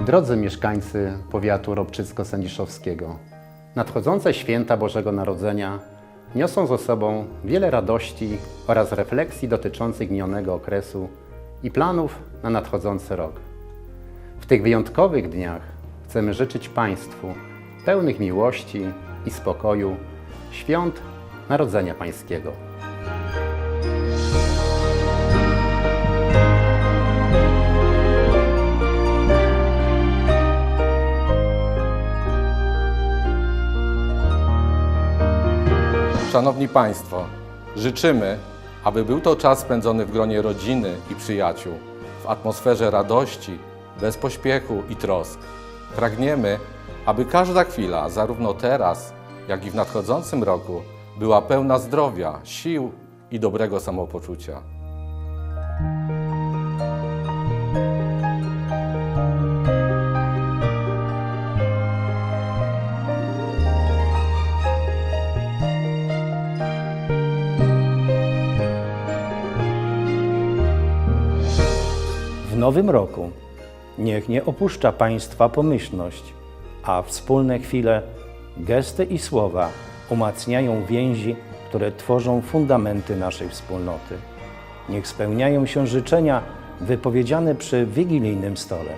Drodzy mieszkańcy powiatu robczycko-sędziszowskiego, nadchodzące święta Bożego Narodzenia niosą ze sobą wiele radości oraz refleksji dotyczących minionego okresu i planów na nadchodzący rok. W tych wyjątkowych dniach chcemy życzyć Państwu pełnych miłości i spokoju świąt Narodzenia Pańskiego. Szanowni Państwo, życzymy, aby był to czas spędzony w gronie rodziny i przyjaciół, w atmosferze radości, bez pośpiechu i trosk. Pragniemy, aby każda chwila, zarówno teraz, jak i w nadchodzącym roku, była pełna zdrowia, sił i dobrego samopoczucia. Nowym roku niech nie opuszcza Państwa pomyślność, a wspólne chwile, gesty i słowa umacniają więzi, które tworzą fundamenty naszej wspólnoty. Niech spełniają się życzenia wypowiedziane przy wigilijnym stole.